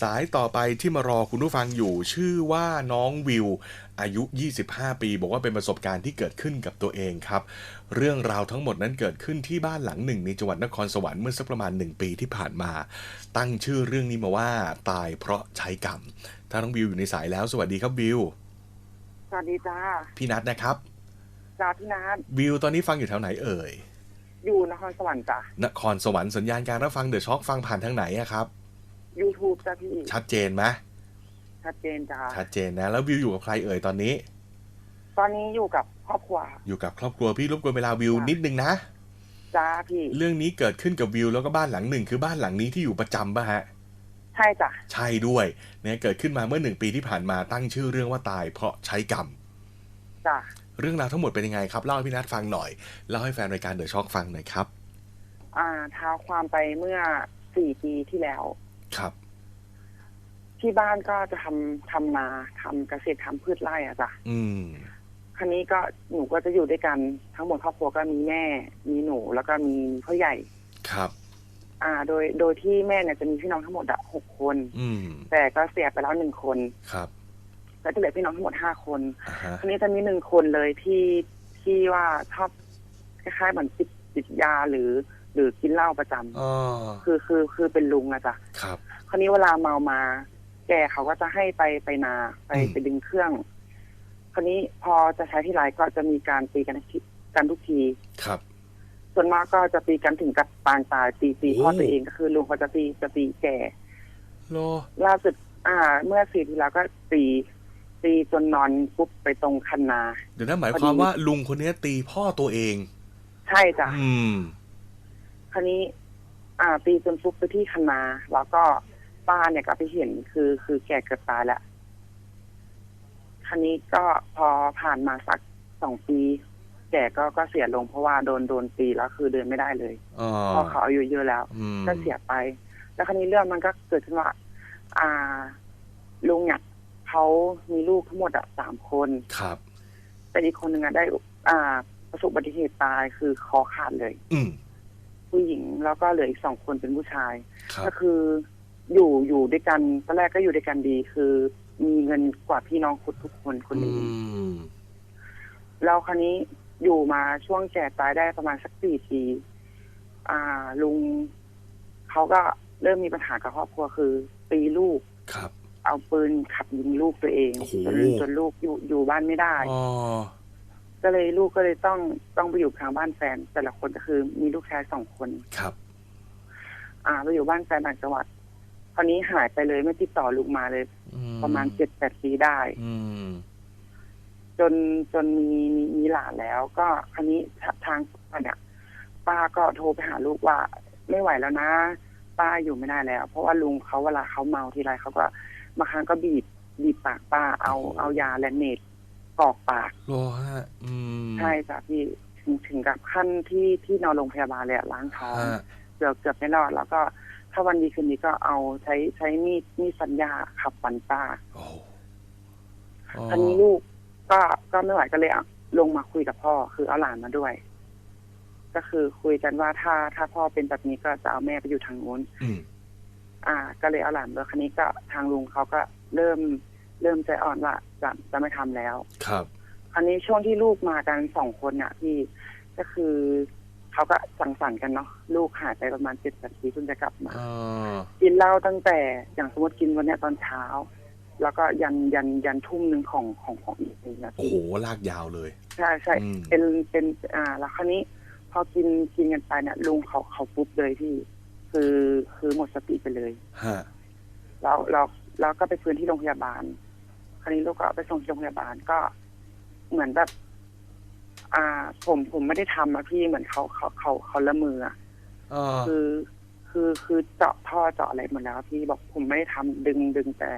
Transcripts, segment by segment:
สายต่อไปที่มารอคุณผู้ฟังอยู่ ชื่อว่าน้องวิว อายุ 25 ปี บอกว่าเป็นประสบการณ์ที่เกิดขึ้นกับตัวเองครับ เรื่องราวทั้งหมดนั้นเกิดขึ้นที่บ้านหลังหนึ่งในจังหวัดนครสวรรค์เมื่อสักประมาณ 1 ปีที่ผ่านมา ตั้งชื่อเรื่องนี้มาว่าตายเพราะใช้กรรม ถ้าน้องวิวอยู่ในสายแล้ว สวัสดีครับวิว สวัสดีจ้า พี่นัทนะครับ จ้าพี่นัท วิวตอนนี้ฟังอยู่แถวไหนเอ่ย อยู่นครสวรรค์จ้ะนครสวรรค์สัญญาณการรับฟังเดอะช็อคฟังผ่านทางไหนอะครับ YouTube จ้าพี่ ชัดเจนไหมชัดเจนจ้าชัดเจนนะ แล้ววิวอยู่กับใครเอ่ยตอนนี้ ตอนนี้อยู่กับครอบครัว อยู่กับครอบครัวพี่รบกวนเวลาวิวค่ะนิดนึงนะจ้าพี่ เรื่องนี้เกิดขึ้นกับวิวแล้วก็บ้านหลังหนึ่งคือบ้านหลังนี้ที่อยู่ประจำป่ะฮะใช่จ้ะใช่ด้วยเนี่ยเกิดขึ้นมาเมื่อหนึ่งปีที่ผ่านมาตั้งชื่อเรื่องว่าตายเพราะใช้กรรมจ้ะเรื่องราวทั้งหมดเป็นยังไงครับเล่าให้พี่นัทฟังหน่อยเล่าให้แฟนรายการเดอะช็อคฟังหน่อยครับ อ่าเท้าความไปเมื่อสี่ปีที่แล้ว ครับ ที่บ้านก็จะทำทำนาทำเกษตรทำพืชไร่อะจ้ะอืม ครั้นี้ก็หนูก็จะอยู่ด้วยกันทั้งหมดครอบครัวก็มีแม่ มีหนูแล้วก็มีพ่อใหญ่ ครับ อ่า โดยโดยที่แม่เนี่ยจะมีพี่น้องทั้งหมดอะหกคน อืม แต่ก็เสียไปแล้วหนึ่งคนครับก็จะเหลือพี่น้องทั้งหมดห้าคน อ่าฮะทีนี้จะมีหนึ่งคนเลยที่ที่ว่าชอบคล้ายๆเหมือนติดติดยาหรือ หรือกินเหล้าประจำอ๋อคือคือคือเป็นลุงอะจ้ะครับ คราวนี้เวลาเมามา แกเขาก็จะให้ไปไปนาไปอืม ไปดึงเครื่อง คราวนี้พอจะใช้ที่ไรก็จะมีการตีกันทุกกันทุกที ครับ ส่วนมากก็จะตีกันถึงกับปางตายตีตีโอ้พ่อตัวเองก็คือลุงเขาจะตีจะตีแกโลล่าสุดอ่า เมื่อสี่ทีแล้วก็ตีตีจนนอนปุ๊บไปตรงคันนา เดี๋ยวนั้นหมายความว่าลุงคนนี้ตีพ่อตัวเอง ใช่จ้ะ อืมค ราวนี้ อ่า ตีจนฟุบไปที่คันนา แล้วก็ป้าเนี่ยก็ไปเห็นคือคือแกเกือบตายแล้วคราวนี้ก็พอผ่านมาสักสองปี แกก็ก็เสียลงเพราะว่าโดนโดนตีแล้วคือเดินไม่ได้เลยอ๋อเพราะเขาอายุเยอะแล้วอืมก็เสียไป แล้วคราวนี้เรื่องมันก็เกิดขึ้นว่า อ่าลุงเนี่ยเขามีลูกทั้งหมดอะสามคนครับแต่อีกคนหนึ่งอะได้ อ่าประสบอุบัติเหตุตายคือคอขาดเลย อืม ผู้หญิงแล้วก็เหลืออีกสองคนเป็นผู้ชาย ครับ ก็คืออยู่อยู่ด้วยกันตอนแรกก็อยู่ด้วยกันดี คือมีเงินกว่าพี่น้องคุดทุกคนคนอือื่นมแล้วคราวนี้อยู่มาช่วงแก่ตายได้ประมาณสักสี่ปีอ่า ลุงเขาก็เริ่มมีปัญหากับครอบครัวคือตีลูก ครับ เอาปืนขับยิงลูกตัวเองโอ้โห จนจนลูกอยู่อยู่บ้านไม่ได้ อ๋อ ก็เลยลูกก็เลยต้องต้องไปอยู่ทางบ้านแฟน แต่ละคนก็คือมีลูกชายสองคน ครับ อ่าไปอยู่บ้านแฟนต่างจังหวัดคราวนี้หายไปเลยไม่ติดต่อลูกมาเลยอืประมาณเจ็ดแปดปีได้อืมจนจนมีมีมีหลานแล้ว ก็คราวนี้ทางป้าเนี่ยป้าก็โทรไปหาลูกว่า ไม่ไหวแล้วนะ ป้าอยู่ไม่ได้แล้ว เพราะว่าลุงเขาเวลาเขาเมาทีไรเขาก็บางครั้งก็บีบบีบปากป้าเอาโอ้โหเอายาแลนเนต กรอกปากโลฮะอืมใช่จ้ะพี่ถึงถึงกับขั้นที่ที่นอนโรงพยาบาลเลยอะล้างท้องฮะเกือบเกือบไม่รอดแล้วก็ ถ้าวันดีคืนนี้ก็เอาใช้ใช้มีดมีดสัญญาขับฟันป้าโอ้โหอันนี้ลูกก็ก็ไม่ไหวก็เลยเอาลงมาคุยกับพ่อ คือเอาหลานมาด้วย ก็คือคุยกันว่าถ้าถ้าพ่อเป็นแบบนี้ก็จะเอาแม่ไปอยู่ทางนู้น อืม อ่า ก็เลยเอาหลานมาคันนี้ก็ทางลุงเขาก็เริ่ม เริ่มใจอ่อนว่าจะจะไม่ทำแล้ว ครับคราวนี้ช่วงที่ลูกมากันสองคนเนี่ยพี่ก็คือเขาก็สังสรรค์กันเนาะลูกหายไปประมาณเจ็ดแปดปีเพิ่งจะกลับมาอ๋อกินเหล้าตั้งแต่อย่างสมมติกินวันเนี้ยตอนเช้า แล้วก็ยันยันยันทุ่มหนึ่งของของของอีกทีนะโอ้พี่โหลากยาวเลยใช่ใช่อืมเป็นเป็นอ่าแล้วคราวนี้ พอกินกินกันไปเนี่ยลุงเขาเขาปุ๊บเลยพี่ คือคือหมดสติไปเลยฮะแล้วเราเราก็ไปพื้นที่โรงพยาบาลค ราวนี้ลูกก็ไปส่งที่โรงพยาบาลก็เหมือนแบบ อ่า ผมผมไม่ได้ทำอะพี่เหมือนเขาเขาเขาเขาละมืออะอ๋อคือ คือคือเจาะท่อเจาะอะไรหมดแล้วพี่บอกผมไม่ได้ทำดึงดึงแต่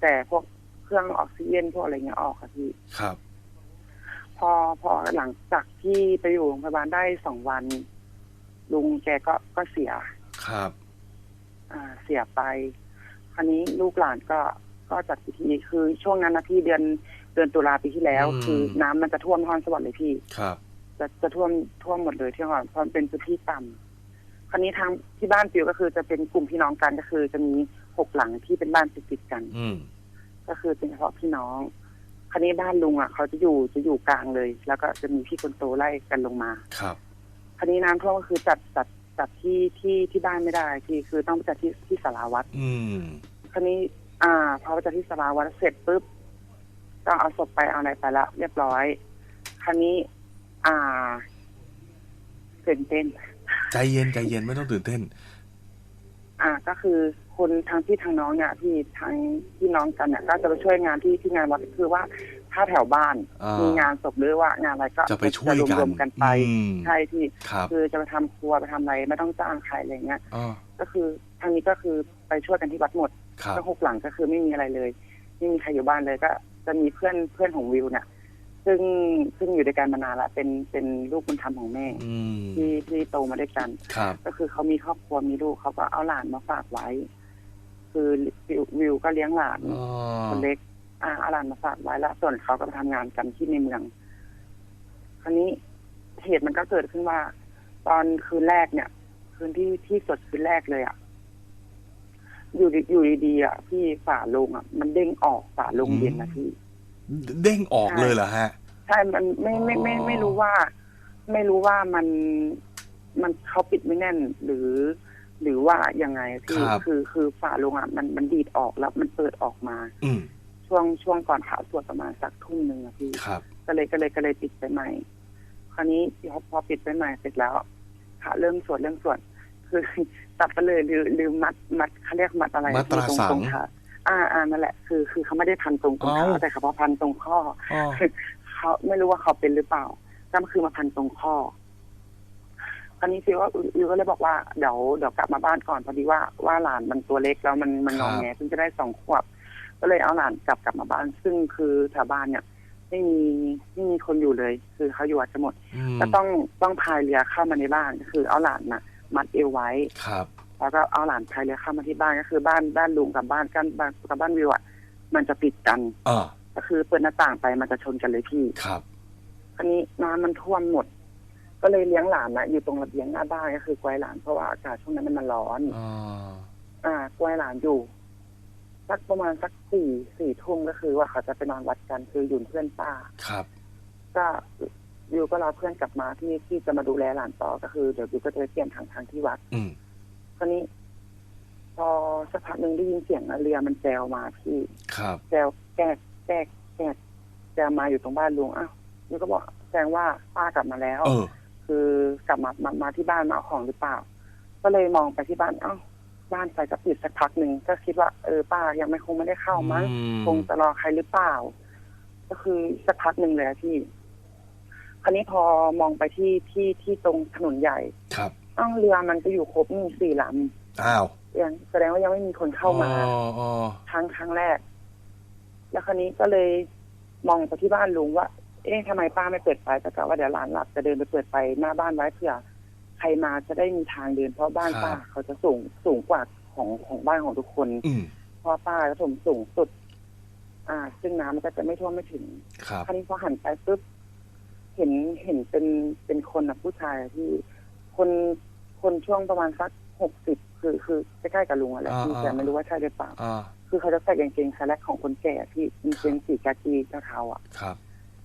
แต่พวกเครื่องออกซิเจนพวกอะไรเงี้ยออกค่ะพี่ ครับ พอพอหลังจากที่ไปอยู่โรงพยาบาลได้สองวัน ลุงแกก็ก็เสีย ครับ อ่า เสียไป คราวนี้ลูกหลานก็ ก็จัดพิธีคือช่วงนั้นนะพี่เดือนเดือนตุลาปีที่แล้ว อืม คือน้ำมันจะท่วมนครสวรรค์เลยพี่ ครับ จะจะท่วมท่วมหมดเลยที่นครเพราะมันเป็นพื้นที่ต่ำคราวนี้ทางที่บ้านปิวก็คือจะเป็นกลุ่มพี่น้องกันก็คือ จะมีหกหลังที่เป็นบ้านติดๆกัน อืม ก็คือเป็นเฉพาะพี่น้อง คราวนี้บ้านลุงอะเขาจะอยู่จะอยู่กลางเลย แล้วก็จะมีพี่คนโตไล่กันลงมา ครับ คราวนี้น้ำท่วมก็คือจัดจัดจัดที่ที่ที่บ้านไม่ได้ที่คือต้องไปจัดที่ที่สาราวัด อืม คราวนี้ อ่าพอไปจัดที่สาราวัดเสร็จปุ๊บก็เอาศพไปเอาอะไรไปละเรียบร้อย คราวนี้ อ่าตื่นเต้น ใจเย็นใจเย็นไม่ต้องตื่นเต้น อ่าก็คือคนทางพี่ทางน้องเนี่ยที่ทางพี่น้องกันเนี่ยก็จะไปช่วยงานที่ที่งานวัดคือว่าถ้าแถวบ้านอ่ามีมีงานศพหรือว่างานอะไรก็จะไปช่วยกันรวมๆกันไปอืมใช่ที่ครับคือจะไปทำครัวไปทำอะไรไม่ต้องจ้างใครอะไรเงี้ยอ๋อก็คือทางนี้ก็คือไปช่วยกันที่วัดหมด ครับทั้งหกหลังก็คือไม่มีอะไรเลยไม่มีใครอยู่บ้านเลยก็ จะมีเพื่อนเพื่อนของวิวเนี่ยซึ่งซึ่งอยู่ด้วยกันมานานละเป็นเป็นลูกบุญธรรมของแม่อืมที่ที่โตมาด้วยกันครับก็คือเขามีครอบครัวมีลูกเขาก็เอาหลานมาฝากไว้ คือวิววิวก็เลี้ยงหลานอ๋อคนเล็กอ่าเอาหลานมาฝากไว้แล้วส่วนเขาก็ไปทำงานกันที่ในเมือง คราวนี้เหตุมันก็เกิดขึ้นว่า ตอนคืนแรกเนี่ย คืนที่ที่สดคืนแรกเลยอะ อยู่ดีอยู่ดีๆอะพี่ฝาโลงอะ มันเด้งออกฝาโลงเย็นนะพี่ เด้งออกเลยเหรอฮะ ใช่ มันไม่ไม่ไม่ไม่ไม่รู้ว่า ไม่รู้ว่ามันมันเขาปิดไม่แน่นหรือ หรือว่ายังไงพี่ครับคือคือฝาโลงอะมันมันดีดออกแล้วมันเปิดออกมา อืมช่วงช่วงก่อนข่าวสวดประมาณสักทุ่มหนึ่งอะพี่ครับก็เลยก็เลยก็เลยปิดไปใหม่ คราวนี้พอพอปิดไปใหม่เสร็จแล้วพระเริ่มสวดเริ่มสวด คือตัดไปเลยหรือหรือมัดมัดเขาเรียกมัดอะไรมัดตราตรงสังตรงขาอ่าอ่านั่นแหละ คือคือเขาไม่ได้พันตรงตรงขาเอ้า แต่เขาพอพันตรงข้ออ๋อเขาไม่รู้ว่าเขาเป็นหรือเปล่าก็คือมาพันตรงข้อคราวนี้ฟิวก็ฟิวก็เลยบอกว่าเดี๋ยวเดี๋ยวกลับมาบ้านก่อนพอดีว่าว่าหลานมันตัวเล็กแล้วมันมันงองแงเพิ่งจะได้สองขวบ ก็เลยเอาหลานกลับกลับมาบ้าน ซึ่งคือแถวบ้านเนี่ย ไม่มีไม่มีคนอยู่เลย คือเขาอยู่อาจจะหมดอืมก็ต้องต้องพายเรือเข้ามาในบ้านก็คือเอาหลานน่ะ มัดเอวไว้ครับแล้วก็เอาหลานพายเรือเข้ามาที่บ้านก็คือบ้านบ้านลุงกับบ้านกันบ้านกับบ้านวิวอะมันจะติดกันอ่าก็คือเปิดหน้าต่างไปมันจะชนกันเลยพี่ครับอันนี้น้ำมันท่วมหมด ก็เลยเลี้ยงหลานนะอยู่ตรงระเบียงหน้าบ้านก็คือกล้วยหลานเพราะว่าอากาศช่วงนั้นมันร้อนอ๋ออ่ากล้วยหลานอยู่สักประมาณสักสี่สี่ทุ่มก็คือว่าเขาจะไปนอนวัดกันคืออยู่เพื่อนป้าครับ ก็ วิวก็รอเพื่อนกลับมาที่ที่จะมาดูแลหลานต่อก็คือเดี๋ยววิวก็จะไปเปลี่ยนทางทางที่วัดอืมคราวนี้ พอสักพักหนึ่งได้ยินเสียงเรือมันแจวมาพี่ครับ แจวแกกแกกแกกแจวมาอยู่ตรงบ้านลุงอ้าววิวก็บอกแสดงว่าป้ากลับมาแล้ว เออ คือกลับมามามาที่บ้านมาเอาของหรือเปล่า ก็เลยมองไปที่บ้านเอ้าบ้านไฟก็ปิดสักพักหนึ่งก็คิดว่าเออป้ายังไม่คงไม่ได้เข้ามั้งอืม คงจะรอใครหรือเปล่า ก็คือสักพักหนึ่งเลยอะพี่ คราวนี้พอมองไปที่ที่ที่ตรงถนนใหญ่ครับอ้าวเรือมันก็อยู่ครบมีสี่ลอ้าวำยังแสดงว่ายังไม่มีคนเข้ามาอ๋ออ๋อครั้งครั้งแรก แล้วคราวนี้ก็เลยมองไปที่บ้านลุงว่า เอ๊ะทำไมป้าไม่เปิดไฟแต่กะว่าเดี๋ยวหลานหลับจะเดินไปเปิดไฟหน้าบ้านไว้เผื่อใครมาจะได้มีทางเดินเพราะบ้านป้าเขาจะสูงสูงกว่าของของบ้านของทุกคน อืมเพราะป้าจะถมสูงสุด อ่า ซึ่งน้ำมันก็จะไม่ท่วมไม่ถึง ครับ คราวนี้พอหันไปปุ๊บ เห็นเห็นเป็นเป็นคนนะผู้ชายอะที่คนคนช่วงประมาณสักหกสิบคือคือใกล้ๆกับลุงอะแหละที่แต่ไม่รู้ว่าใช่หรือเปล่าอ่าคือเขาจะใส่กางเกงสแลกของคนแก่ที่มันเป็นสีกากีเทาๆอะครับ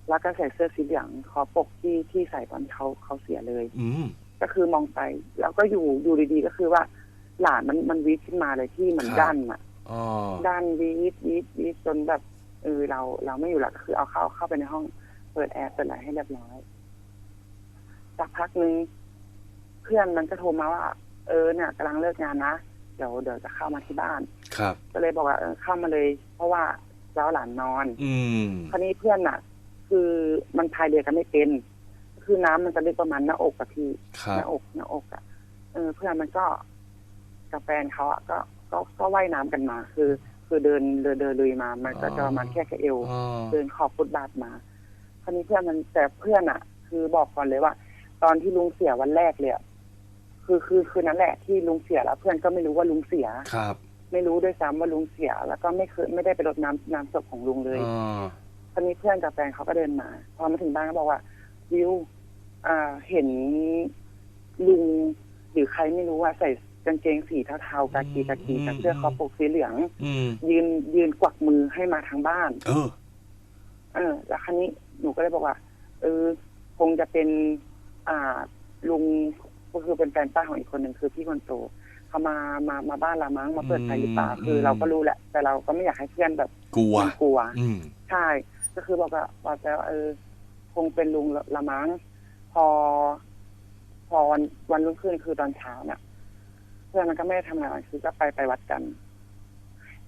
แล้วก็ใส่เสื้อสีเหลืองคอปกที่ที่ใส่ตอนเขาเขาเสียเลย อืม ก็คือมองไป แล้วก็อยู่อยู่ดีๆก็คือว่า หลานมันมันวีดขึ้นมาเลยที่เหมือนครับ ด้านอะ อ๋อด้านวีดวีดวีดจนแบบเออเราเราไม่อยู่ละก็คือเอาเข้าเข้าไปในห้อง เปิดแอร์เปิดอะไรให้เรียบร้อยสักพักหนึ่งเพื่อนมันก็โทรมาว่า เออเนี่ยกำลังเลิกงานนะเดี๋ยวเดี๋ยวจะเข้ามาที่บ้าน ครับ ก็เลยบอกว่าเออเข้ามาเลย เพราะว่าเจ้าหลานนอน อืมคราวนี้เพื่อนน่ะ คือมันพายเรือกันไม่เป็น คือน้ำมันจะลึกประมาณหน้าอกอะพี่ครัหบน้าอกหน้าอกอะเออ เพื่อนมันก็กับแฟนเขาอะก็ก็ก็ว่ายน้ำกันมา คือ คือเดินเดินเดินลุยมา มันก็จะประมาณแค่แค่เอวอ๋อเดินขอบฟุตบาทมา คราวนี้เพื่อนมันแต่เพื่อนอะคือบอกก่อนเลยว่า ตอนที่ลุงเสียวันแรกเลยอะคือคือคือนั้นแหละที่ลุงเสียแล้ว เพื่อนก็ไม่รู้ว่าลุงเสียครับ ไม่รู้ด้วยซ้ำว่าลุงเสีย แล้วก็ไม่เคยไม่ได้ไปรดน้ำน้ำศพของลุงเลยอ๋อตอนนี้เพื่อนกับแฟนเขาก็เดินมา พอมาถึงบ้านก็บอกว่าวิวอ่าเห็นลุงหรือใครไม่รู้ว่าใส่กางเกงสีเทาๆกากีกากีกับเสื้อคอปกสีเหลืองอืมยืนยืนกวักมือให้มาทางบ้าน เออ เออ แล้วครั้นี้ หนูก็เลยบอกว่า เออ คงจะเป็น อ่าลุงก็คือเป็นแฟนป้าของอีกคนหนึ่งคือพี่คนโตเขามามามาบ้านเรามั้งมาเปิดไฟหรือเปล่าอืมคือเราก็รู้แหละ แต่เราก็ไม่อยากให้เพื่อนแบบกลัวกลัวอืมใช่ ก็คือบอกว่าว่าแต่ว่าเออ คงเป็นลุงละละมั้งพอ พอวันวันรุ่งขึ้นคือตอนเช้าเนี่ยเพื่อนมันก็ไม่ได้ทำงานคือก็ไปไปวัดกัน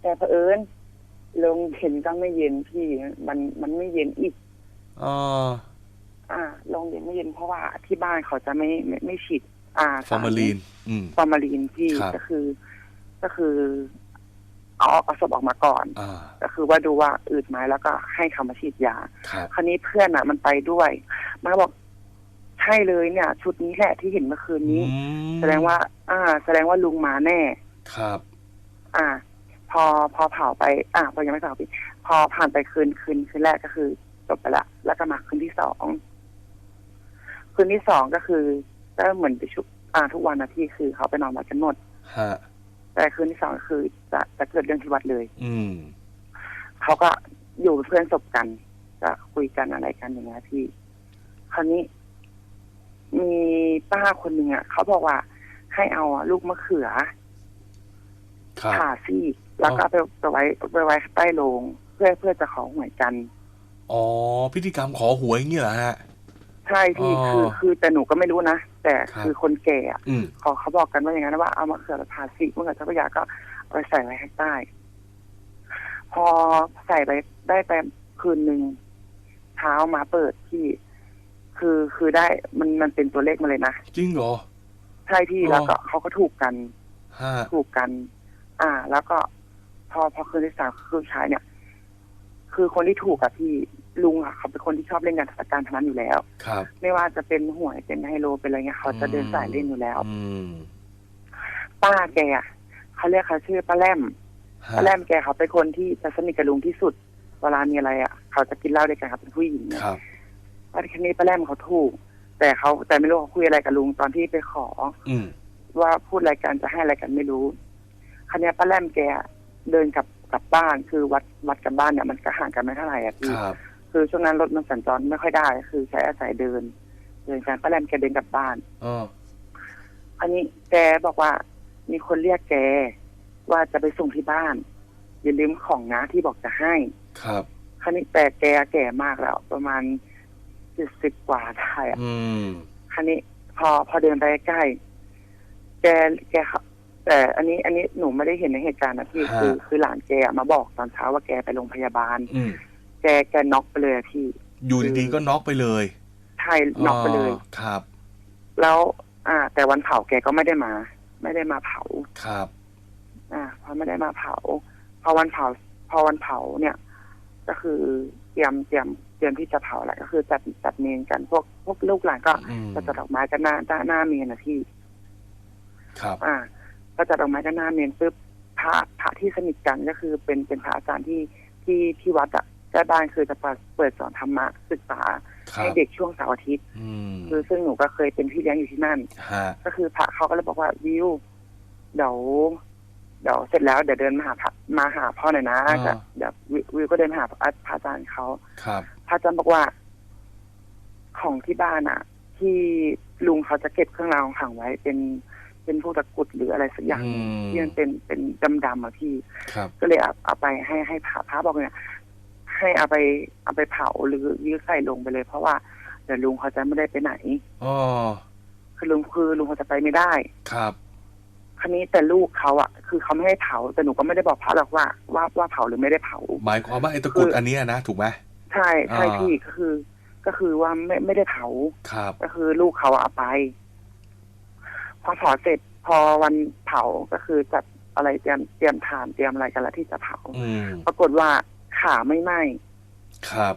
แต่เผอิญลงเย็นก็ไม่เย็นพี่มันมันไม่เย็นอีก อ๋ออ่าลงเย็นไม่เย็นเพราะว่าที่บ้านเขาจะไม่ไม่ไม่ฉีดอ่าฟอร์มาลีนอืมฟอร์มาลีนพี่ครับก็คือ ก็คือเอาเอาศพออกมาก่อนอ่าก็คือว่าดูว่าอืดไหมแล้วก็ให้เขามาฉีดยาครับคราวนี้เพื่อนอะ มันไปด้วย มันก็บอกใช่เลยเนี่ย ชุดนี้แหละที่เห็นเมื่อคืนนี้อืมแสดงว่า อ่า แสดงว่าลุงมาแน่ ครับ อ่า พอพอเผาไป อ่าพอยังไม่เผาพี่พอผ่านไปคืนคืนคืนแรกก็คือ จบไปละ แล้วก็มาคืนที่สองคืนที่สองก็คือก็เหมือนไปชุบอ่าทุกวันนะพี่คือเขาไปนอนวัดกันหมดฮะแต่คืนที่สองก็คือจะจะเกิดเรื่องที่วัดเลย อืมเขาก็อยู่เป็นเพื่อนศพกันก็คุยกันอะไรกันอย่างเงี้ยพี่ คราวนี้ มีป้าคนหนึ่งอะเขาบอกว่าให้เอาอะลูกมะเขือครับผ่าซี่แล้วก็ไปไปไว้ไปไว้ใต้โลงเพื่อเพื่อจะขอหวยกัน อ๋อ พิธีกรรมขอหวยอย่างเงี้ยเหรอฮะ ใช่พี่อ๋อคือคือแต่หนูก็ไม่รู้นะ แต่ครับ คือคนแก่อะอืม เขาเขาบอกกันว่าอย่างนั้นว่าเอามะเขือไปผ่าซี่มะเขือเจ้าพระยาก็เอาไปใส่ไว้ข้างใต้ พอใส่ไปได้ไปคืนหนึ่งเช้ามาเปิดที่ คือคือได้มันมันเป็นตัวเลขมาเลยนะ จริงเหรอ ใช่พี่อ๋อ แล้วก็เขาก็ถูกกัน ฮะ ถูกกัน อ่า แล้วก็พอพอคืนที่สามคือชายเนี่ย คือคนที่ถูกอะพี่ลุงอะเขาเป็นคนที่ชอบเล่นการการพนันอยู่แล้ว ครับ ไม่ว่าจะเป็นหวยเป็นไฮโลเป็นอะไรเงี้ยเขาจะเดินสายเล่นอยู่แล้ว อืมป้าแกอะเขาเรียกเขาชื่อป้าแรมฮะป้าแรมแกเขาเป็นคนที่จะสนิทกับลุงที่สุด เวลามีอะไรอะเขาจะกินเหล้าด้วยกันครับเป็นผู้หญิงเนี่ยครับ ป้าทีนี้ป้าแรมเขาถูก แต่เขาแต่ไม่รู้เขาคุยอะไรกับลุงตอนที่ไปขอ อืมว่าพูดอะไรกันจะให้อะไรกันไม่รู้คราวเนี้ยป้าแรมแกเดินกลับ กลับบ้านคือวัดวัดกับบ้านเนี่ยมันก็ห่างกันไม่เท่าไหร่อะพี่ครับ คือช่วงนั้นรถมันสัญจรไม่ค่อยได้ คือใช้อาศัยเดินเดินกันป้าแรมแกเดินกลับบ้านอ๋ออันนี้แกบอกว่า มีคนเรียกแกว่าจะไปส่งที่บ้านอย่าลืมของนะที่บอกจะให้ ครับ คราวนี้แต่แกแก่มากแล้ว ประมาณเจ็ดสิบกว่าได้อะอืม คราวนี้พอพอเดินไปใกล้ แกแกเขา แต่อันนี้อันนี้หนูไม่ได้เห็นในเหตุการณ์นะพี่ฮะคือ คือหลานแกอะมาบอกตอนเช้าว่าแกไปโรงพยาบาล อืมแกแกน็อกไปเลยอะพี่อยู่ดีๆก็น็อกไปเลยใช่น็อกไปเลย ครับ แล้ว อ่า แต่วันเผาแกก็ไม่ได้มา ไม่ได้มาเผา ครับ อ่าพอไม่ได้มาเผา พอวันเผา พอวันเผาเนี่ย ก็คือเตรียมเตรียมเตรียมที่จะเผาแหละก็คือจัดจัดเมนกันพวกพวกลูกหลานก็อืม จะจัดดอกไม้กันหน้าหน้าหน้าเมนนะพี่ ครับ อ่า ก็จัดดอกไม้กันหน้าเมนปุ๊บพระพระที่สนิทกันก็คือเป็นเป็นพระอาจารย์ที่ที่ที่วัดอะใกล้บ้านคือจะเปิดสอนธรรมะศึกษาครัให้บเด็กช่วงเสาร์อาทิตย์อืมคือซึ่งหนูก็เคยเป็นพี่เลี้ยงอยู่ที่นั่นฮะก็คือพระเขาก็เลยบอกว่าวิวเดี๋ยวเดี๋ยวเสร็จแล้วเดี๋ยวเดินมาหาพระมาหาพ่อหน่อยนะแต่เดี๋ยววิววิวก็เดินมาหาพระพระอาจารย์เขาครับพระอาจารย์บอกว่า ของที่บ้านอะ ที่ลุงเขาจะเก็บเครื่องรางของขลังไว้เป็น เป็นพวกตะกรุดหรืออะไรสักอย่างหนึ่งอืมที่มันเป็นเป็นดำๆอะพี่ ครับ ก็เลยเอาเอาไปให้ให้พระพระบอกเนี่ย ให้เอาไปเอาไปเผาหรือยื้อใส่ลงไปเลย เพราะว่าเดี๋ยวลุงเขาจะไม่ได้ไปไหน อ๋อ คือลุงคือลุงเขาจะไปไม่ได้ ครับ คราวนี้แต่ลูกเขาอะ คือเขาไม่ให้เผาแต่หนูก็ไม่ได้บอกพระหรอกว่าว่าว่าเผาหรือไม่ได้เผา หมายความว่าไอ้ตะกรุดอันเนี้ยนะ ถูกไหม ใช่ใช่อ่า พี่ก็คือ ก็คือว่าไม่ไม่ได้เผา ครับ ก็คือลูกเขาอะเอาไป พอเผาเสร็จพอวันเผาก็คือจัดอะไรเตรียมเตรียมทานเตรียมอะไรกันแล้วที่จะเผาอืมปรากฏว่าขาไม่ไหม้ครับ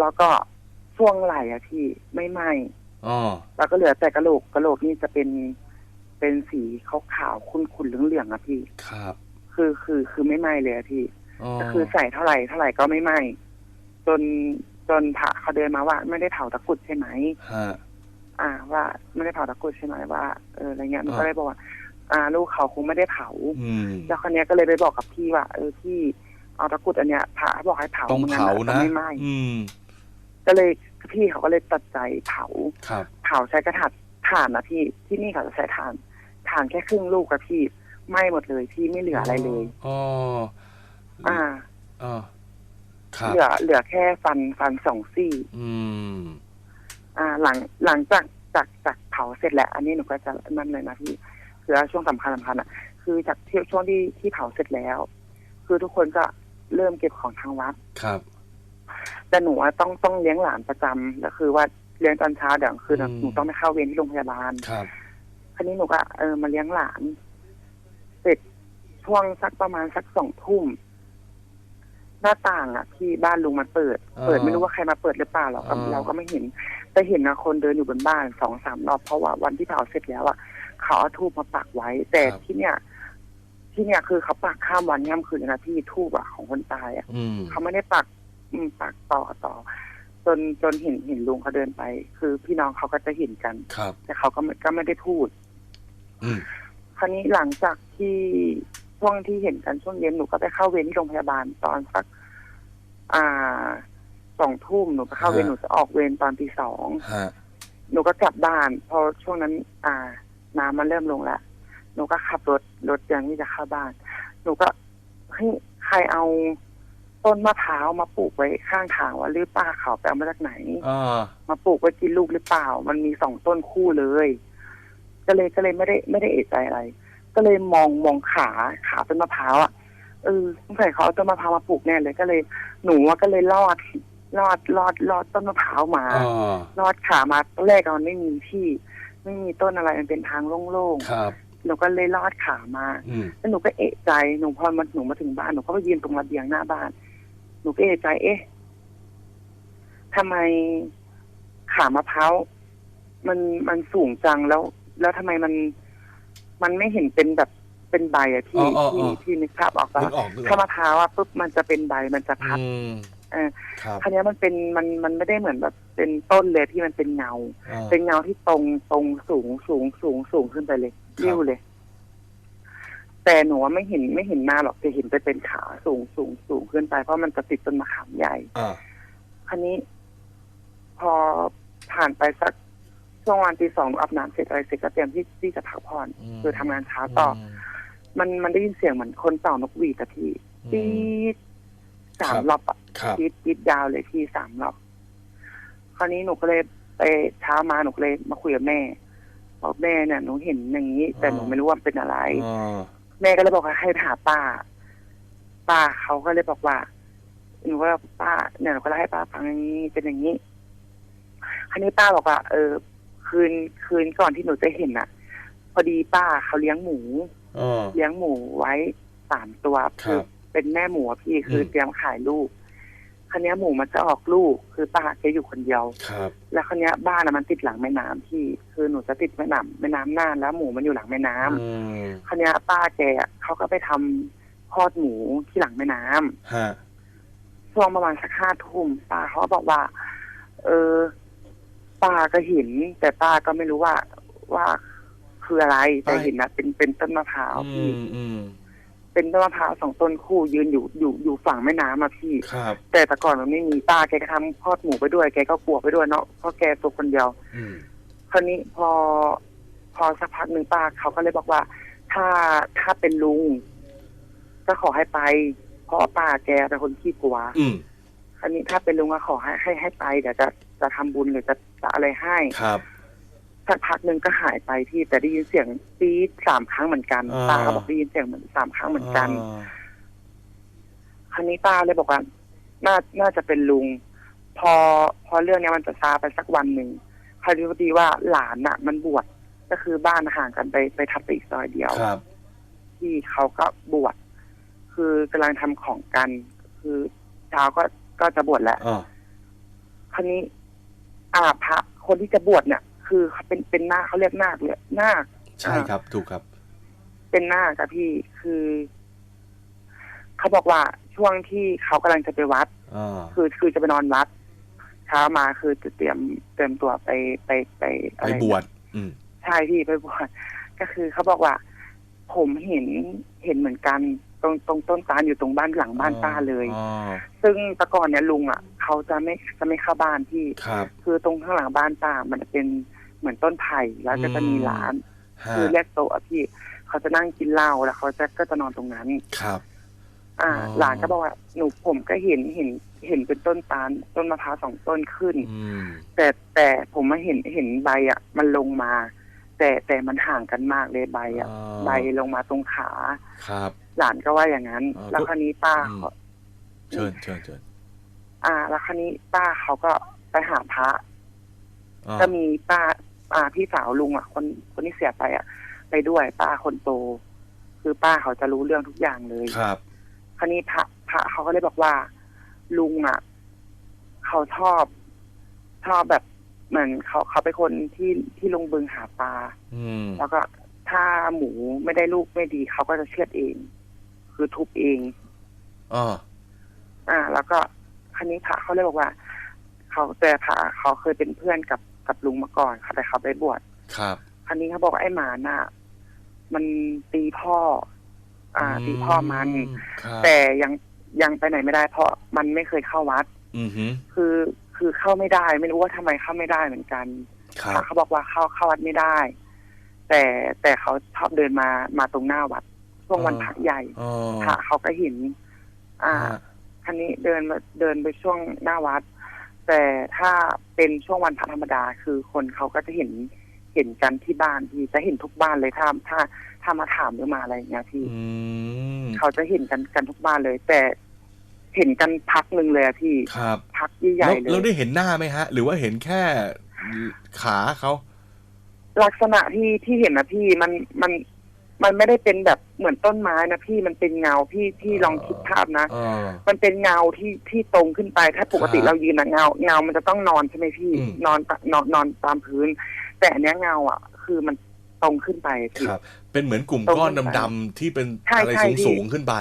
แล้วก็ช่วงไหล่อะพี่ไม่ไหม้อ๋อแล้วก็เหลือแต่กระโหลกกระโหลกนี่จะเป็นเป็นสีขาวขาวๆขุ่นๆเหลืองๆอะพี่ ครับ คือคือคือไม่ไหม้เลยอะพี่อ๋อก็คือใส่เท่าไหร่เท่าไหร่ก็ไม่ไหม้จนจนพระเขาเดินมาว่า ไม่ได้เผาตะกรุดใช่ไหมฮะ อ่า ว่าไม่ได้เผาตะกรุดใช่ไหมว่าเอออะไรเงี้ยมันก็อ่าเลยบอกว่า อ่า ลูกเขาคงไม่ได้เผาอืมแล้วคนนี้ยก็เลยไปบอกกับพี่ว่า เออพี่เอาตะกรุดอันเนี้ยพระบอกให้เผาต้องไม่งั้เผาจนะไม่ไหม้อืมก็เลยพี่เขาก็เลยตัดใจเผาครับเผาใช้กระถางถ่านนะพี่ที่นี่เขาจะใช้ถ่านถ่านแค่ครึ่งลูกกับพี่ไหม้หมดเลยพี่ไม่เหลืออะไรเลยอ๋ออ่าอ่าครับเหลือเหลือแค่ฟันฟันสองซี่ อืม อ่าหลังหลังจากจากจากเผาเสร็จแล้วอันนี้หนูก็จะนั่นเลยนะพี่คือช่วงสำคัญสำคัญอะ คือจากที่ช่วงที่ที่เผาเสร็จแล้ว คือทุกคนก็เริ่มเก็บของทางวัดครับแต่หนูอะต้องต้องเลี้ยงหลานประจำแล้วคือว่าเลี้ยงตอนเช้าเดี๋ยวคืออมหนูต้องไปเข้าเวรที่โรงพยาบาลครับคราวนี้หนูก็เออมาเลี้ยงหลาน เสร็จช่วงสักประมาณสักสองทุ่ม หน้าต่างอะที่บ้านลุงมันเปิดอ่าเปิดไม่รู้ว่าใครมาเปิดหรือเปล่าเราก็อ่า เราก็ไม่เห็น แต่เห็นนะคนเดินอยู่บนบ้านสองสามรอบเพราะว่าวันที่เผาเสร็จแล้วอะเขาเอาทูบมาปักไว้ แต่ที่เนี่ย ที่เนี่ยคือเขาปักข้ามวันข้ามคืนเลยนะพี่ทูบอะของคนตายอะอืมเขาไม่ได้ปัก อืมปักต่อต่อ จนจนเห็นเห็นลุงเขาเดินไป คือพี่น้องเขาก็จะเห็นกัน ครับ แต่เขาก็ไม่ก็ไม่ได้พูด อืม คราวนี้หลังจากที่ ช่วงที่เห็นกันช่วงเย็นหนูก็ไปเข้าเวรที่โรงพยาบาลตอนสักอ่าสองทุ่มหนูก็เข้าเวรฮะหนูจะออกเวรตอนตีสองฮะหนูก็กลับบ้านพอช่วงนั้น อ่า น้ำมันเริ่มลงแล้วหนูก็ขับรถรถยังที่จะเข้าบ้าน หนูก็เฮ้ยใครเอาต้นมะพร้าวมาปลูกไว้ข้างทางว่าหรือป้าเขาไปเอามาจากไหนอ่ามาปลูกไว้กินลูกหรือเปล่า มันมีสองต้นคู่เลย ก็เลยก็เลยไม่ได้ไม่ได้เอะใจอะไร ก็เลยมองมองขาขาต้นมะพร้าวอะเออสงสัยเขาเอาต้นมะพร้าวมาปลูกแน่เลยก็เลย หนูอะก็เลยลอดลอดลอดลอดต้นมะพร้าวมาอ่าลอดขามาตอนแรกอะมันไม่มีที่ ไม่มีต้นอะไรมันเป็นทางโล่งครับๆหนูก็เลยลอดขามาอืมแล้วหนูก็เอะใจหนูพอมาหนูมาถึงบ้านหนูก็ไปยืนตรงระเบียงหน้าบ้าน หนูก็เอะใจ เอ๊ะทำไมขามะพร้าวมันมันสูงจังแล้ว แล้วทำไมมัน มันไม่เห็นเป็นแบบเป็นใบอะที่อ๋ออ๋ออ๋ที่อที่นึกภาพออกปะนึกออกนึกอถ้าอกมะพร้าวอะปุ๊บมันจะเป็นใบมันจะพัดอืมเออ ครับคราวเนี้ยมันเป็นมันมันไม่ได้เหมือนแบบเป็นต้นเลยที่มันเป็นเงา อ่า เป็นเงาที่ตรงตรงสูงสูงสูงสูงขึ้นไปเลยครับเรียวเลย แต่หนูว่าไม่เห็นไม่เห็นหน้าหรอกจะเห็นไปเป็นขาสูงสูงสูงขึ้นไปเพราะมันจะติดต้นมะขามใหญ่ อ่าคราวนี้ พอผ่านไปสัก ช่วงวันตีสองหนูอาบน้ำเสร็จอะไรเสร็จก็เตรียมที่ที่จะพักผ่อนมคือทำงานเช้าต่ออมันมันได้ยินเสียงเหมือนคนเป่านกหวีดอะพี่อืมปี๊ดสามครับรอบอะ ครับปี๊ดปี๊ดยาวเลยพี่สามรอบ คราวนี้หนูก็เลยไปเช้ามาหนูก็เลยมาคุยกับแม่บอกแม่เนี่ยหนูเห็นอย่างนี้ แต่หนูไม่รู้ว่ามันเป็นอะไรอ่าแม่ก็เลยบอกว่าให้ไปหาป้า ป้าเขาก็เลยบอกว่าหนูก็ป้าเนี่ยหนูก็เลยให้ป้าฟังอย่างนี้เป็นอย่างนี้ คราวนี้ป้าบอกว่าเออ คืนคืนก่อนที่หนูจะเห็นน่ะ พอดีป้าเขาเลี้ยงหมูอ่าเลี้ยงหมูไว้สามตัวครับ เป็นแม่หมูอะพี่คืออม เตรียมขายลูกคราวนี้หมูมันจะออกลูก คือป้าแกอยู่คนเดียว ครับแล้วคราวนี้บ้านน่ะมันติดหลังแม่น้ำพี่ คือหนูจะติดแม่น้ำแม่น้ำน่านแล้วหมูมันอยู่หลังแม่น้ำอืมคราวเนี้ยป้าแกอะเขาก็ไปทำคลอดหมูที่หลังแม่น้ำ ฮะช่วงประมาณสักห้าทุ่มป้าเขาก็บอกว่า เออ ป้าก็เห็น แต่ป้าก็ไม่รู้ว่าว่าคืออะไรแต่เห็นนะเป็นเป็นต้นมะพร้าวอืพี่มอืมเป็นต้นมะพร้าวสองต้นคู่ยืนอยู่อยู่อยู่ฝั่งแม่น้ำอะพี่ครับ แต่แต่ก่อนมันไม่มีป้าแกก็ทำคลอดหมูไปด้วยแกก็กลัวไปด้วยเนาะเพราะแกตัวคนเดียวอืมคราวนี้พอพอสักพักหนึ่งป้าเขาก็เลยบอกว่า ถ้าถ้าเป็นลุงก็ขอให้ไป เพราะว่าป้าแกเป็นคนขี้กลัวอืมคราวนี้ถ้าเป็นลุงก็ขอให้ให้ให้ไปเดี๋ยวจะจะทำบุญหรือจะ จะอะไรให้ครับสักพักหนึ่งก็หายไปที่แต่ได้ยินเสียงปี๊ดสามครั้งเหมือนกันอ่าป้าก็บอกได้ยินเสียงเหมือนสามครั้งเหมือนกัน อ่าคราวนี้ป้าเลยบอกว่า น่า น่าจะเป็นลุง พอ พอเรื่องเนี้ยมันจะซาไปสักวันหนึ่งคราวนี้พอดีว่าหลานน่ะ มันบวช ก็คือบ้านห่างกันไปไปทับไปอีกซอยเดียว ครับ ที่เขาก็บวช คือกำลังทำของกัน คือเช้าก็ ก็จะบวชแล้ว อ่า คราวนี้ อ่าพระคนที่จะบวชเนี่ย คือเขาเป็นเป็นนาคเขาเรียกนาคเลยนาคใช่ครับ ถูกครับ เป็นนาคกับพี่คือเขาบอกว่าช่วงที่เขากำลังจะไปวัดอ่าคือคือจะไปนอนวัด เช้ามาคือจะเตรียมเตรียมตัวไปไปไปอะไปไรบวชอืมใช่พี่ไปบวชก็คือเขาบอกว่า ผมเห็นเห็นเหมือนกันต รงตรงต้นตาลอยู่ตรงบ้านหลังบ้านป้าเลย อ๋อซึ่งแต่ก่อนเนี่ยลุงอะเขาจะไม่จะไม่เข้าบ้านที่ ครับ คือตรงข้างหลังบ้านป้ามันจะเป็นเหมือนต้นไผ่แล้วก็จะมีร้าน ฮะคือเรียกโต๊ะอะพี่เขาจะนั่งกินเหล้าแล้วเขาจะก็จะนอนตรงนั้น ครับ อ่า อ๋อ หลานก็บอกว่าหนูผมก็เห็นเห็นเห็นเป็นต้นตาลต้นมะพร้าวสองต้นขึ้น อืมแต่แต่ผมมาเห็นเห็นใบอะ มันลงมา แต่แต่มันห่างกันมากเลยใบอะ อ๋อใบลงมาตรงขา ครับ หลานก็ว่าอย่างนั้น อ๋อ แล้วคราวนี้ป้าอืมเขาเชิญเชิญเชิญอ่า แล้วคราวนี้ป้าเขาก็ไปหาพระ อ่าก็มีป้าอ่าพี่สาวลุงอะ คนคนที่เสียไปอะ ไปด้วยป้าคนโต คือป้าเขาจะรู้เรื่องทุกอย่างเลย ครับ คราวนี้พระพระเขาก็เลยบอกว่า ลุงอะ เขาชอบ ชอบแบบเหมือนเขาเขาเป็นคนที่ที่ลงบึงหาปลาอืมแล้วก็ถ้าหมูไม่ได้ลูกไม่ดี เขาก็จะเชือดเอง คือทุบเองอ๋ออ่า แล้วก็คราวนี้พระเขาเลยบอกว่า เขาแต่พระเขาเคยเป็นเพื่อนกับกับลุงมาก่อนค่ะแต่เขาไปบวชครับคราวนี้เขาบอกว่าไอ้หมาน่ะ มันตีพ่อ อ่า ตีพ่อมัน ครับแต่ยังยังไปไหนไม่ได้ เพราะมันไม่เคยเข้าวัด อือหือคือคือเข้าไม่ได้ ไม่รู้ว่าทำไมเข้าไม่ได้เหมือนกันคพรัระบเขาบอกว่าเข้าเข้าวัดไม่ได้ แต่แต่เขาชอบเดินมามาตรงหน้าวัด ช่วงวันพระใหญ่อ๋อพระเขาก็เห็น อ่าฮะคันนี้เดินมาเดินไปช่วงหน้าวัด แต่ถ้าเป็นช่วงวันพระธรรมดา คือคนเขาก็จะเห็นเห็นกันที่บ้านพี่จะเห็นทุกบ้านเลยถ้าถ้าถ้ามาถามหรือมาอะไรอย่างเงี้ยพี่อืมเขาจะเห็นกันกันทุกบ้านเลย แต่เห็นกันพักหนึ่งเลยอะพี่ครับพักใหญ่แล้วๆเลเราย ได้เห็นหน้าไหมฮะ หรือว่าเห็นแค่ขาเขาลักษณะที่ที่เห็นนะพี่มันมัน มันไม่ได้เป็นแบบเหมือนต้นไม้นะพี่มันเป็นเงาพี่พี่ลองคิดภาพนะเออมันเป็นเงาที่ที่ตรงขึ้นไป ถ้าปกติครับเรายืนนะเงา เงามันจะต้องนอนใช่ไหมพี่ อืม นอนตะนอนนอนตามพื้น แต่อันเนี้ยเงาอะ คือมันต รงขึ้นไปพี่ครับ เป็นเหมือนกลุ่มตรงก้อนขึ้นไปดำๆที่เป็นใช่อะไรใช่พี่สูงๆขึ้นไป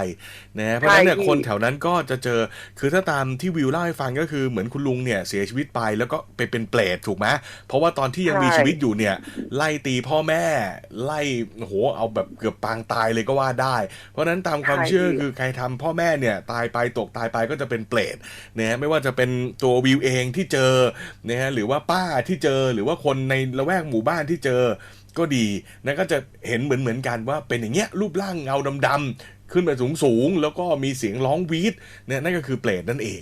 นะเพราะฉะนั้นเนี่ยใช่พี่คนแถวนั้นก็จะเจอคือถ้าตามที่วิวเล่าให้ฟังก็คือเหมือนคุณลุงเนี่ยเสียชีวิตไปแล้วก็ไปเป็นเปรตถูกไหมเพราะว่าตอนที่ยังมีชีวิตอยู่เนี่ยไล่ตีพ่อแม่ไล่โอ้โหเอาแบบเกือบปางตายเลยก็ว่าได้ เพราะฉะนั้นตามความเชื่อคือใครทำพ่อแม่เนี่ยตายไปตกตายไปก็จะเป็นเปรตนะฮะไม่ว่าจะเป็นตัววิวเองที่เจอนะฮะหรือว่าป้าที่เจอหรือว่าคนในละแวกหมู่บ้านที่เจอ ก็ดีนะก็จะเห็นเหมือนเหมือนกันว่าเป็นอย่างเงี้ยรูปร่างเงาดำๆขึ้นไปสูงสูงๆแล้วก็มีเสียงร้องวีดเนี่ยนั่นก็คือเปรตนั่นเอง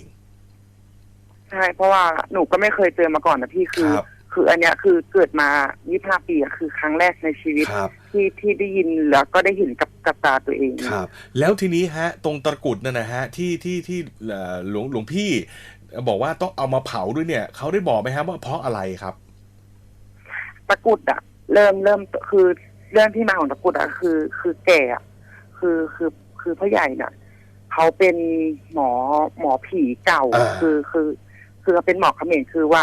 ใช่เพราะว่าหนูก็ไม่เคยเจอมาก่อนนะพี่คือ ครับคืออันเนี้ยคือเกิดมา 25 ปีอะคือครั้งแรกในชีวิต ครับ ที่ที่ได้ยินแล้วก็ได้เห็นกับกับตาตัวเอง ครับแล้วทีนี้ฮะตรงตะกรุดนั่นนะฮะที่ที่ที่เอ่อหลวงหลวงพี่ บอกว่าต้องเอามาเผาด้วยเนี่ยเขาได้บอกไหมครับว่าเพราะอะไรครับ ตะกรุดอะ เริ่มเริ่มคือเรื่องที่มาของตะกรุดอะคือ คือแก่อะคือคือคือพ่อใหญ่น่ะเขาเป็นหมอหมอผีเก่า อ่า คือคือคือเขาเป็นหมอเขมรคือว่า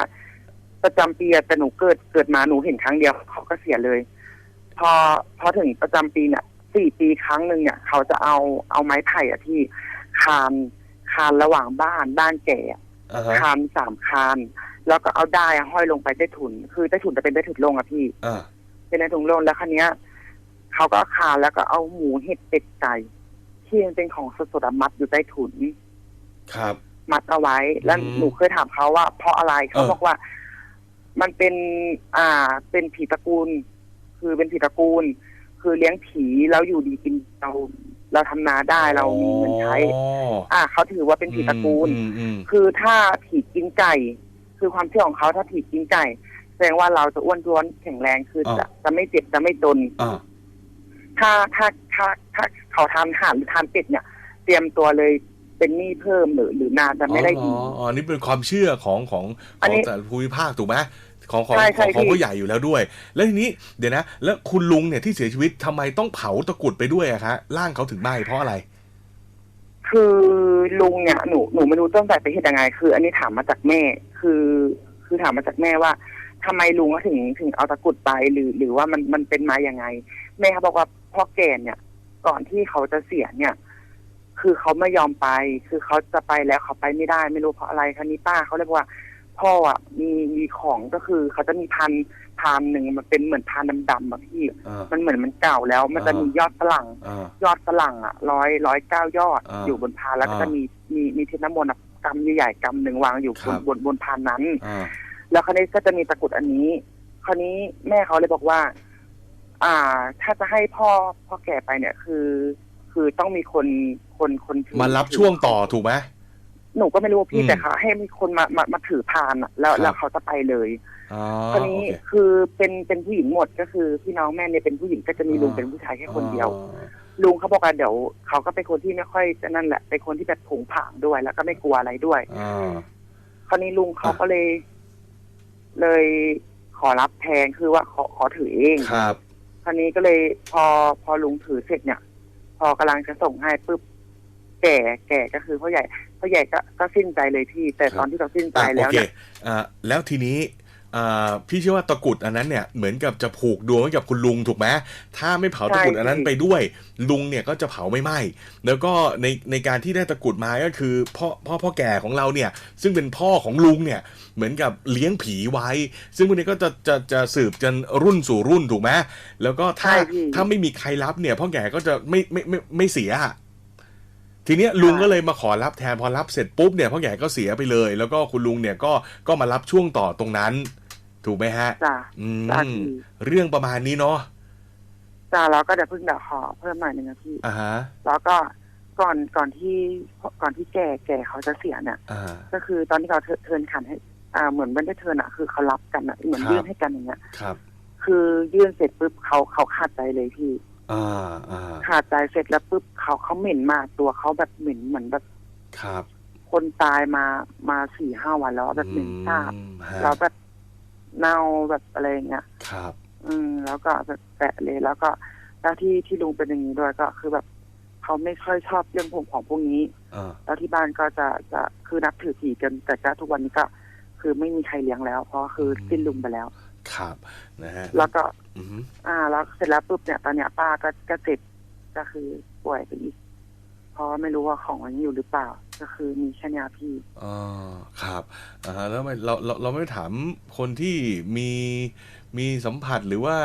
ประจำปีอะแต่หนูเกิดเกิดมาหนูเห็นครั้งเดียวเขาก็เสียเลย พอพอถึงประจำปีเนี่ยสี่ปีครั้งหนึ่งเนี่ยเขาจะเอาเอาไม้ไผ่อะที่คานคานระหว่างบ้านบ้านแก่อะ อ่าฮะคานสามคาน แล้วก็เอาได้อะห้อยลงไปใต้ถุน คือใต้ถุนจะเป็นใต้ถุนโลงอะพี่ อ่าเป็นในถุงโลงแล้วคันนี้ยเขาก็คานแล้วก็เอาหมูเห็ดเป็ดไก่ที่มันเป็นของสดๆอะมัดอยู่ใต้ถุนครับ มัดเอาไว้ แล้วอืมหนูเคยถามเขาว่า เพราะอะไรเขาเออบอกว่า มันเป็น อ่า เป็นผีตระกูล คือเป็นผีตระกูล คือเลี้ยงผีแล้วอยู่ดีกินเราเราทำนาได้เรามีเงินใช้อ๋ออ่าเขาถือว่าเป็นผีตระกูลอืมอืมคือถ้าผีกินไก่ คือความเชื่อของเขาถ้าผีกินไก่ แสดงว่าเราจะอ้วนท้วนแข็งแรงคือจะจะไม่เจ็บจะไม่จนอ่าถ้าถ้าถ้าถ้าเขาทานห่านหรือทานเป็ดเนี่ย เตรียมตัวเลยเป็นหนี้เพิ่มหรือหรือนาจะไม่ได้ดีอ๋ออ๋อนี่เป็นความเชื่อของของขอันองนี้แต่ละภูมิภาคถูกไหมของของใช่ขใช่องของพี่ผู้ใหญ่อยู่แล้วด้วย แล้วทีนี้เดี๋ยวนะ แล้วคุณลุงเนี่ยที่เสียชีวิตทำไมต้องเผาตะกรุดไปด้วยอะคะร่างเขาถึงไหม้เพราะอะไร คือลุงเนี่ยหนูหนูไม่รู้ต้นสายไปเหตุยังไง คือ อันนี้ถามมาจากแม่ คือ คือถามมาจากแม่ว่าทำไมลุงก็ถึงถึงเอาตะกรุดไปหรือ หรือว่ามันมันเป็นมาอย่างไง แม่เขาบอกว่าพ่อแก่เนี่ย ก่อนที่เขาจะเสียเนี่ย คือเขาไม่ยอมไป คือเขาจะไปแล้วเขาไปไม่ได้ ไม่รู้เพราะอะไรคันนี้ป้าเขาเลยบอกว่า พพ่ออะมีมีของก็คือเขาจะมีพันพานหนึ่งมันเป็นเหมือนพานดำๆอะพี่ อ่า มันเหมือนมันเก่าแล้ว มันจะอ่ามี มียอดฝรั่ง อ่า ยอดฝรั่งอะร้อยร้อยเก้ายอด อ่าอยู่บนพานแล้วก็อ่าจะมีมีมีเทยนน้ำมนต์อะกำใหญ่ๆกำหนึ่งวางอยู่ครับบนบนบนพานนั้น อ่า แล้วคราวนี้ก็จะมีตะกรุดอันนี้ คราวนี้แม่เขาเลยบอกว่า อ่า ถ้าจะให้พ่อพ่อแก่ไปเนี่ยคือ คือต้องมีคนคนคนถือมารับช่วงต่อถูกไหม หนูก็ไม่รู้ว่าอืพี่มแต่เขาให้มีคนมามามาถือพานอะแล้วครับ แล้วเขาจะไปเลยอ๋อคราวนี้โอเค คือเป็นเป็นผู้หญิงหมดก็คือพี่น้องแม่เนี่ยเป็นผู้หญิงก็จะมีลุงอ่า เป็นผู้ชายแค่คนเดียวอ๋อลุงเขาบอกว่าเดี๋ยวเขาก็เป็นคนที่ไม่ค่อยจะนั่นแหละเป็นคนที่แบบผงผางด้วย แล้วก็ไม่กลัวอะไรด้วย อ่า คราวนี้ลุงเขาอะ ก็เลย เลยขอรับแทนคือว่าขอขอถือเอง ครับ คราวนี้ก็เลยพอพอลุงถือเสร็จเนี่ย พอกำลังจะส่งให้ปุ๊บแก่แก่ก็คือพ่อใหญ่ พ่อใหญ่ก็ก็สิ้นใจเลยพี่ แต่ครับตอนที่เราสิ้นใจอะแล้วโอเคเนี่ยอ่าแล้วทีนี้อ่าพี่เชื่อว่าตะกรุดอันนั้นเนี่ยเหมือนกับจะผูกดวงไว้กับคุณลุงถูกไหมถ้าไม่เผาตะกรุดอันนั้นไปด้วย ลุงเนี่ยก็จะเผาไม่ไหม้แล้วก็ในในการที่ได้ตะกรุดมาก็คือพ่อพ่อพ่อแก่ของเราเนี่ย ซึ่งเป็นพ่อของลุงเนี่ยเหมือนกับเลี้ยงผีไว้ ซึ่งพวกนี้ก็จะจะจะสืบจนรุ่นสู่รุ่นถูกไหมแล้วก็ถ้าใช่พี่ถ้าไม่มีใครรับเนี่ยพ่อแก่ก็จะไม่ไม่ไม่ไม่เสียอะ ทีเนี้ยลุงก็เลยมาขอรับแทนพอรับเสร็จปุ๊บเนี่ยพ่อแก่ก็เสียไปเลย แล้วก็คุณลุงเนี่ยก็ก็มารับช่วงต่อตรงนั้น ถูกไหมฮะจ้ะอืจ้ะมพี่เรื่องประมาณนี้เนาะจ้ะแล้วก็เดี๋ยวเพิ่งเดี๋ยวขอเพิ่มหน่อยหนึ่งนะพี่ อ่าฮะแล้วก็ก่อนก่อนที่ก่อนที่แก่แก่เขาจะเสียเนี่ย อ่า ก็คือตอนที่เขาเทิเทิร์นขันให้ อ่าเหมือนไม่ได้เทิร์นอะคือเขารับกันอะเหมือนครับ ยื่นให้กันอย่างเงี้ย ครับ คือยื่นเสร็จปุ๊บเขาเขาขาดใจเลยพี่ อ่าอ่าขาดใจเสร็จแล้วปุ๊บเขาเขาเหม็นมากตัวเขาแบบเหม็นเหมือนแบบครับ คนตายมามาสี่ห้าวันแล้วแบบเหม็นสาบอืมฮะแล้วแบบเน่าแบบอะไรอย่างเงี้ยครับ อืม แล้วก็แบบแปะเลยแล้วก็แล้วที่ที่ลุงเป็นอย่างนี้ด้วยก็คือแบบเขาไม่ค่อยชอบเรื่องพวกของพวกนี้อ่าแล้วที่บ้านก็จะจะคือนับถือผีกันแต่ก็ทุกวันนี้ก็ คือไม่มีใครเลี้ยงแล้ว เพราะคือสิ้นลุงไปแล้ว ครับ นะฮะ แล้วก็ อืมอ่า แล้วเสร็จแล้วปุ๊บเนี่ย ตอนเนี้ยป้าก็ก็เจ็บก็คือป่วยไปอีก เพราะไม่รู้ว่าของมันอยู่หรือเปล่า ก็คือมีแค่เนี้ยพี่ อ๋อครับอ่าฮะแล้วไม่เราเราเราไม่ถามคนที่มีมีสัมผัสหรือว่า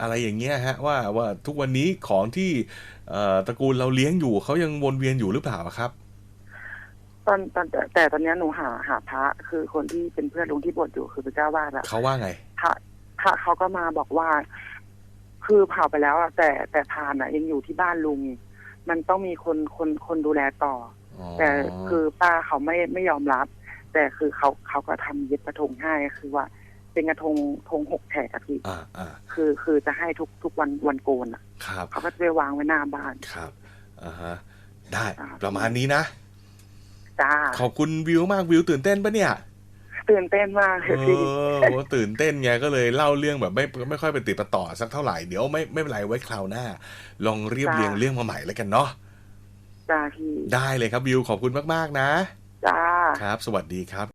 อะไรอย่างเงี้ยฮะ ว่าว่าทุกวันนี้ของที่เอ่อตระกูลเราเลี้ยงอยู่เขายังวนเวียนอยู่หรือเปล่าครับ ตอนตอนแต่แต่ตอนเนี้ยหนูหาหาพระคือคนที่เป็นเพื่อนลุงที่บวชอยู่คือพระเจ้าวาดอะเขาว่าไง พระ พระเขาก็มาบอกว่า คือเผาไปแล้วอะแต่แต่พานอะยังอยู่ที่บ้านลุง มันต้องมีคนคนคนดูแลต่ออ๋อแต่คือป้าเขาไม่ไม่ยอมรับ แต่คือเขาเขาก็ทำเย็บกระทงให้คือว่า เป็นกระทงธงหกแฉกอะพี่อ่าอ่าคือคือจะให้ทุกทุกวันวันโกนอะครับเขาก็จะไปวางไว้หน้าบ้านครับอ่าฮะได้อ่าประมาณนี้นะจ้าขอบคุณวิวมากวิวตื่นเต้นปะเนี่ย ตื่นเต้นมากเลเอยพี่อว่าตื่นเต้นไงก็เลยเล่าเรื่องแบบไม่ไม่ค่อยไปติดประต่อสักเท่าไหร่เดี๋ยวไม่ไม่เป็นไรไว้คราวหน้า ลองเรียบเรียงเรื่องมาใหม่แล้วกันเนาะจ้าพี่ได้เลยครับวิวขอบคุณมากๆนะจ้าครับ สวัสดีครับ